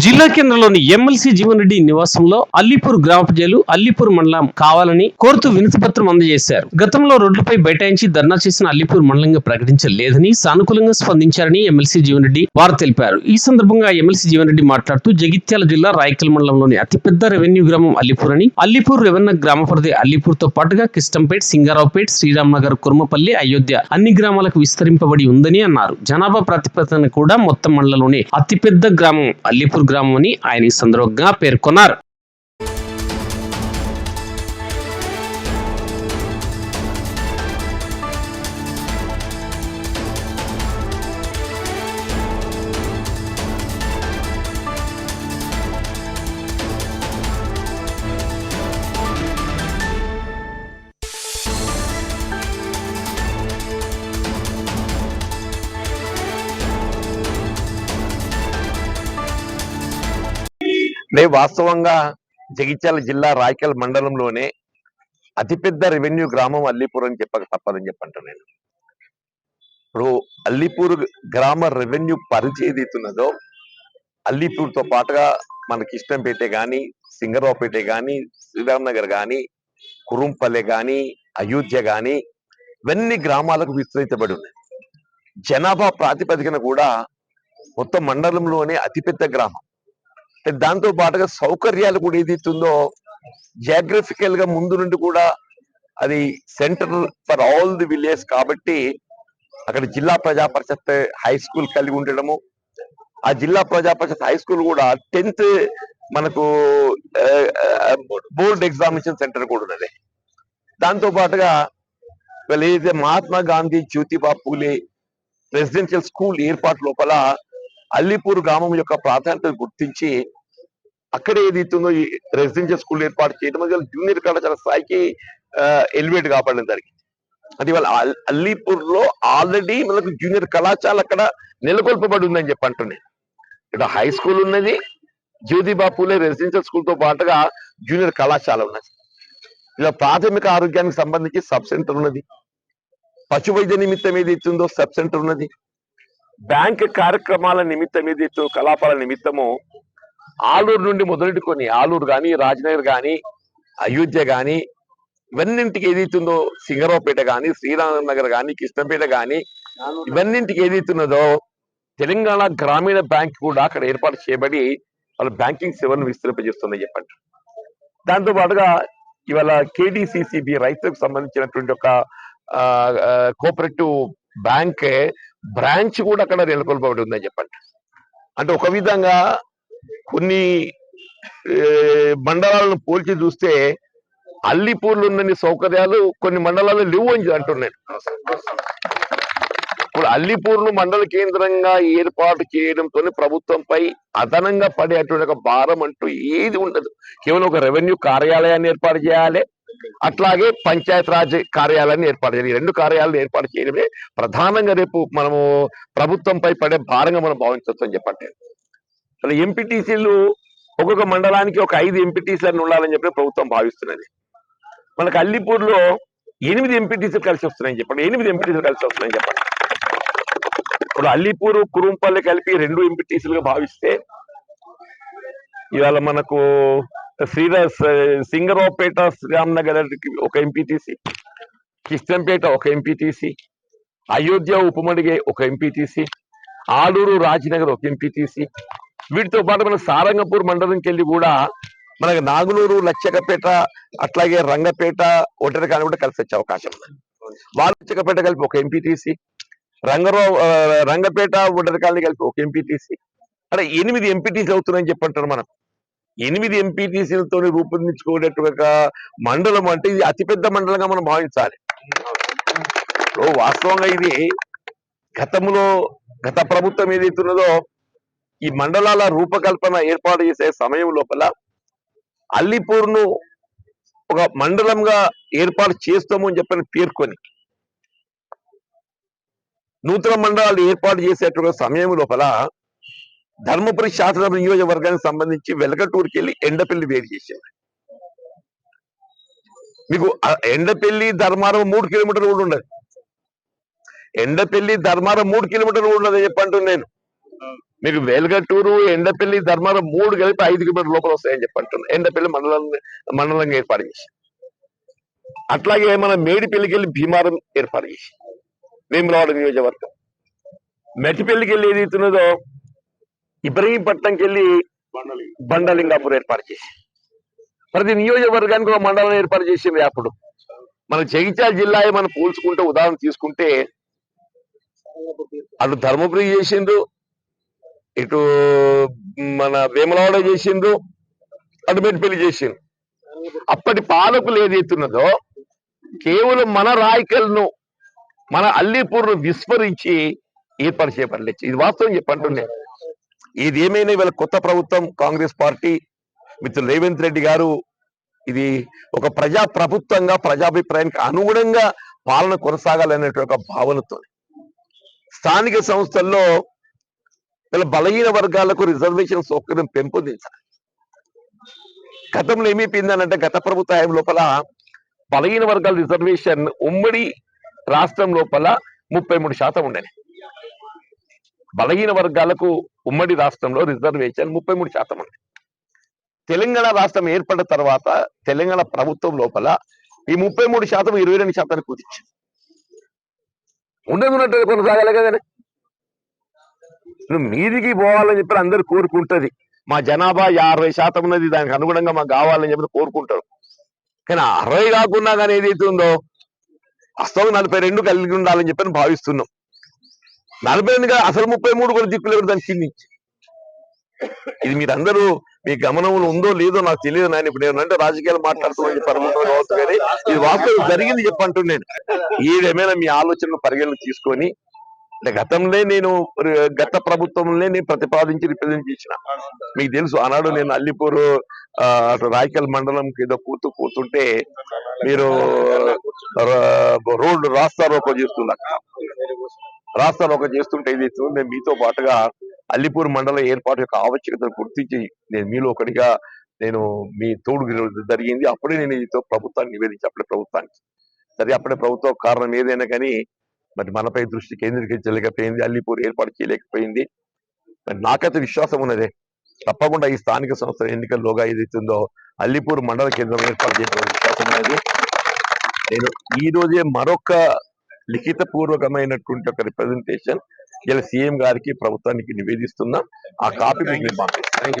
జిల్లా కేంద్రంలోని ఎమ్మెల్సీ జీవన్ రెడ్డి నివాసంలో అల్లిపూర్ గ్రామ ప్రజలు అల్లిపూర్ మండలం కావాలని కోరుతూ వినతిపత్రం అందజేశారు. గతంలో రోడ్లపై బైఠాయించి ధర్నా చేసిన అల్లిపూర్ మండలంగా ప్రకటించలేదని సానుకూలంగా స్పందించారని ఎమ్మెల్సీ జీవన్రెడ్డి వారు తెలిపారు. ఈ సందర్భంగా ఎమ్మెల్సీ జీవన్ రెడ్డి మాట్లాడుతూ జగిత్యాల జిల్లా రాయకల్ మండలంలోని అతిపెద్ద రెవెన్యూ గ్రామం అల్లిపూర్ అని అల్లిపూర్ రెవెన్యూ గ్రామ పరిధి అల్లిపూర్తో పాటుగా కిస్టంపేట్ సింగారావుపేట్ శ్రీరామ్ నగర్ కుర్మపల్లి అయోధ్య అన్ని గ్రామాలకు విస్తరింపబడి ఉందని అన్నారు. జనాభా ప్రాతిపదికన కూడా మొత్తం మండలంలోని అతిపెద్ద గ్రామం అల్లిపూర్ గ్రామం అని ఆయన ఈ సందర్భంగా పేర్కొన్నారు. అంటే వాస్తవంగా జగిత్యాల జిల్లా రాయకల్ మండలంలోనే అతిపెద్ద రెవెన్యూ గ్రామం అల్లీపూర్ అని చెప్పక తప్పదని చెప్పంట నేను. ఇప్పుడు అల్లీపూర్ గ్రామ రెవెన్యూ పరిధి ఏదైతున్నదో అల్లీపూర్తో పాటుగా మన ఇష్టంపేటే గాని సింగరావుపేట గాని శ్రీరామ్ నగర్ గాని కురుంపల్లె గాని అయోధ్య గాని ఇవన్నీ గ్రామాలకు విస్తరించబడి ఉన్నాయి జనాభా ప్రాతిపదికన కూడా మొత్తం మండలంలోనే అతిపెద్ద గ్రామం. దాంతో పాటుగా సౌకర్యాలు కూడా ఏదైతుందో జాగ్రఫికల్గా ముందు నుండి కూడా అది centre for all the village కాబట్టి అక్కడ జిల్లా ప్రజా పరిషత్ హై స్కూల్ కలిగి ఉండడము. ఆ జిల్లా ప్రజా పరిషత్ హై స్కూల్ కూడా టెన్త్ మనకు బోర్డ్ ఎగ్జామినేషన్ సెంటర్ కూడా ఉన్నది. దాంతో పాటుగా వీళ్ళు ఏదైతే మహాత్మా గాంధీ జ్యోతిబా పూలే రెసిడెన్షియల్ స్కూల్ ఏర్పాటు లోపల అల్లిపూర్ గ్రామం యొక్క ప్రాధాన్యత గుర్తించి అక్కడ ఏదైతుందో ఈ రెసిడెన్షియల్ స్కూల్ ఏర్పాటు చేయడం వల్ల జూనియర్ కళాశాల స్థాయికి ఎలివేట్ కాపాడడం జరిగింది. అది వాళ్ళ అల్లీపూర్లో ఆల్రెడీ మనకు జూనియర్ కళాశాల అక్కడ నెలకొల్పబడి ఉందని చెప్పి అంటున్నాయి. ఇక్కడ హై స్కూల్ ఉన్నది జ్యోతిబా పూలే రెసిడెన్షియల్ స్కూల్తో పాటుగా జూనియర్ కళాశాల ఉన్నది. ఇలా ప్రాథమిక ఆరోగ్యానికి సంబంధించి సబ్ సెంటర్ ఉన్నది. పశు వైద్య నిమిత్తం ఏదైతుందో సబ్ సెంటర్ ఉన్నది. బ్యాంక్ కార్యక్రమాల నిమిత్తం ఏదైతే కలాపాల నిమిత్తము ఆలూరు నుండి మొదలెట్టుకొని ఆలూరు కానీ రాజనగర్ గాని అయోధ్య కానీ ఇవన్నింటికి ఏదైతుందో సింగరావుపేట కానీ శ్రీరామనగర్ నగర్ కృష్ణపేట కానీ ఇవన్నింటికి ఏదైతున్నదో తెలంగాణ గ్రామీణ బ్యాంక్ కూడా అక్కడ ఏర్పాటు చేయబడి వాళ్ళ బ్యాంకింగ్ సేవలను విస్తరింపజేస్తుందని చెప్పండి. దాంతో పాటుగా ఇవాళ కేడిసిసిబి రైతులకు సంబంధించినటువంటి ఒక కోఆపరేటివ్ బ్యాంక్ బ్రాంచ్ కూడా అక్కడ నెలకొల్పబడి ఉందని చెప్పండి. అంటే ఒక విధంగా కొన్ని మండలాలను పోల్చి చూస్తే అల్లిపూర్లు ఉన్నన్ని సౌకర్యాలు కొన్ని మండలాలు లేవు అని అంటున్నాను. ఇప్పుడు అల్లిపూర్ను మండల కేంద్రంగా ఏర్పాటు చేయడంతో ప్రభుత్వంపై అదనంగా పడేటువంటి ఒక భారం అంటూ ఏది ఉండదు. కేవలం ఒక రెవెన్యూ కార్యాలయాన్ని ఏర్పాటు చేయాలి అట్లాగే పంచాయత్ రాజ్ కార్యాలయాన్ని ఏర్పాటు చేయాలి. రెండు కార్యాలయాలను ఏర్పాటు చేయడమే ప్రధానంగా రేపు మనము ప్రభుత్వంపై పడే భారంగా మనం భావించవచ్చు అని చెప్పండి. అసలు ఎంపీటీసీలు ఒక్కొక్క మండలానికి ఒక ఐదు ఎంపీటీసీలను ఉండాలని చెప్పి ప్రభుత్వం భావిస్తున్నది. మనకు అల్లిపూర్లో ఎనిమిది ఎంపీటీసీలు కలిసి వస్తున్నాయని చెప్పండి. ఎనిమిది ఎంపీటీసీలు కలిసి వస్తున్నాయని చెప్పండి. ఇప్పుడు అల్లిపూరు కురుంపల్లి కలిపి రెండు ఎంపీటీసీలుగా భావిస్తే ఇవాళ మనకు శ్రీరాజ్ సింగరావుపేట శ్రీరామ్ నగర్ ఒక ఎంపీటీసీ కిష్టంపేట ఒక ఎంపీటీసీ అయోధ్య ఉపమడిగే ఒక ఎంపీటీసీ ఆలూరు రాజనగర్ ఒక ఎంపీటీసీ వీటితో పాటు మన సారంగపూర్ మండలంకి వెళ్ళి కూడా మనకు నాగునూరు లచ్చకపేట అట్లాగే రంగపేట ఒంటరికాని కూడా కలిసి వచ్చే అవకాశం ఉంది. వాళ్ళు లచ్చకపేట కలిపి ఒక ఎంపీటీసీ రంగరావు రంగపేట ఒంటరికాలని కలిపి ఒక ఎంపీటీసీ అంటే ఎనిమిది ఎంపీటీసీ అవుతున్నాయని చెప్పంటారు మనం. ఎనిమిది ఎంపీటీసీలతో రూపొందించుకునేటువంటి మండలం అంటే ఇది అతిపెద్ద మండలంగా మనం భావించాలి. వాస్తవంగా ఇది గతంలో గత ప్రభుత్వం ఏదైతున్నదో ఈ మండలాల రూపకల్పన ఏర్పాటు చేసే సమయం లోపల అల్లిపూర్ను ఒక మండలంగా ఏర్పాటు చేస్తాము అని చెప్పని పేర్కొని నూతన మండలాలు ఏర్పాటు చేసేటువంటి సమయం లోపల ధర్మపురి శాసనసభ నియోజకవర్గానికి సంబంధించి వెలకటూరుకి వెళ్ళి ఎండపల్లి వేరు చేసింది మీకు ఎండపల్లి ధర్మారం మూడు కిలోమీటర్లు కూడా ఉండదు ఎండపల్లి ధర్మారం మూడు కిలోమీటర్లు కూడా ఉండదు చెప్పంటున్నాను నేను. మీకు వేలగట్టూరు ఎండపల్లి ధర్మారం మూడు కలిపి ఐదు కిలోమీటర్ లోపల వస్తాయని చెప్పి ఎండపల్లి మండలం మండలంగా ఏర్పాటు చేసి అట్లాగే మన మేడిపల్లికి వెళ్ళి భీమారం ఏర్పాటు చేసి వేములవాడ నియోజకవర్గం. మెట్టిపల్లికి వెళ్ళి ఏది ఇస్తున్నదో ఇబ్రహీంపట్నంకి వెళ్ళి బండలింగాపూర్ ఏర్పాటు చేసి. ప్రతి నియోజకవర్గానికి ఒక మండలం ఏర్పాటు చేసింది అప్పుడు. మన జగిత్యాల జిల్లా మనం పోల్చుకుంటే ఉదాహరణ తీసుకుంటే అటు ధర్మపురి చేసిండ్రు ఇటు మన వేములవాడ చేసిండ్రు అటు మెట్టిపల్లి చేసిండ్రు. అప్పటి పాలకులు ఏదైతున్నదో కేవలం మన రాయకలను మన అల్లీపూర్ను విస్మరించి ఏర్పాటు చేయబడలేదు ఇది వాస్తవం చెప్పంటున్నాను ఇది ఏమైనా ఇవాళ కొత్త ప్రభుత్వం కాంగ్రెస్ పార్టీ మిత్రులు రేవంత్ రెడ్డి గారు ఇది ఒక ప్రజా ప్రభుత్వంగా ప్రజాభిప్రాయానికి అనుగుణంగా పాలన కొనసాగాలనేటువంటి ఒక భావనతో. స్థానిక సంస్థల్లో వీళ్ళ బలహీన వర్గాలకు రిజర్వేషన్ సౌకర్యం పెంపొందించాలి. గతంలో ఏమైపోయిందనంటే గత ప్రభుత్వ హయాం లోపల బలహీన వర్గాల రిజర్వేషన్ ఉమ్మడి రాష్ట్రం లోపల ముప్పై మూడు శాతం ఉండేది. బలహీన వర్గాలకు ఉమ్మడి రాష్ట్రంలో రిజర్వేషన్ ముప్పై మూడు శాతం ఉంది. తెలంగాణ రాష్ట్రం ఏర్పడిన తర్వాత తెలంగాణ ప్రభుత్వం లోపల ఈ ముప్పై మూడు శాతం ఇరవై రెండు శాతానికి కుదించింది. ఉండదు ఉన్నట్టు కొనసాగాలి కదండి. నువ్వు మీదికి పోవాలని చెప్పి అందరు కోరుకుంటది. మా జనాభా అరవై శాతం ఉన్నది దానికి అనుగుణంగా మాకు కావాలని చెప్పి కోరుకుంటారు. కానీ అరవై కాకుండా కానీ ఏదైతే ఉందో వాస్తవం నలభై రెండు కలిగి ఉండాలని చెప్పి భావిస్తున్నాం. నలభై రెండు అసలు ముప్పై మూడు కూడా దిక్కులేరు దాన్ని చిన్నించి ఇది మీరందరూ మీ గమనంలో ఉందో లేదో నాకు తెలియదు నాయన. ఇప్పుడు నేను అంటే రాజకీయాలు మాట్లాడుతున్నాను చెప్పి అనుకుంటున్నాను కావచ్చు కానీ ఇది వాస్తవం జరిగింది చెప్పంటున్నాను ఏదేమైనా మీ ఆలోచనలు పరిగణలోకి తీసుకొని అంటే గతంలో నేను గత ప్రభుత్వంలో నేను ప్రతిపాదించి రిప్రజెంట్ చేసిన. మీకు తెలుసు ఆనాడు నేను అల్లిపూర్ అటు రాయకల్ మండలం ఏదో కూతూ కూతుంటే మీరు రోడ్డు రాస్తా రోకో చేస్తున్నారు. రాష్ట్రాలు ఒక చేస్తుంటే ఇది నేను మీతో పాటుగా అల్లిపూర్ మండల ఏర్పాటు యొక్క ఆవశ్యకతను గుర్తించి నేను మీలో ఒకటిగా నేను మీ తోడు జరిగింది. అప్పుడే నేను ఇదితో ప్రభుత్వాన్ని నివేదించి అప్పుడే ప్రభుత్వానికి. సరే అప్పుడే ప్రభుత్వం కారణం ఏదైనా కానీ మరి మనపై దృష్టి కేంద్రీకరించలేకపోయింది అల్లిపూర్ ఏర్పాటు చేయలేకపోయింది. మరి నాకైతే విశ్వాసం ఉన్నదే. తప్పకుండా ఈ స్థానిక సంస్థల ఎన్నికల్లోగా ఏదైతుందో అల్లిపూర్ మండల కేంద్రం ఏర్పాటు చేసిన విశ్వాసం ఉన్నది. నేను ఈ రోజే మరొక లిఖిత పూర్వకమైనటువంటి ఒక రిప్రజెంటేషన్ ఇలా సీఎం గారికి ప్రభుత్వానికి నివేదిస్తున్నాం. ఆ కాపీ మీకు పంపిస్తాం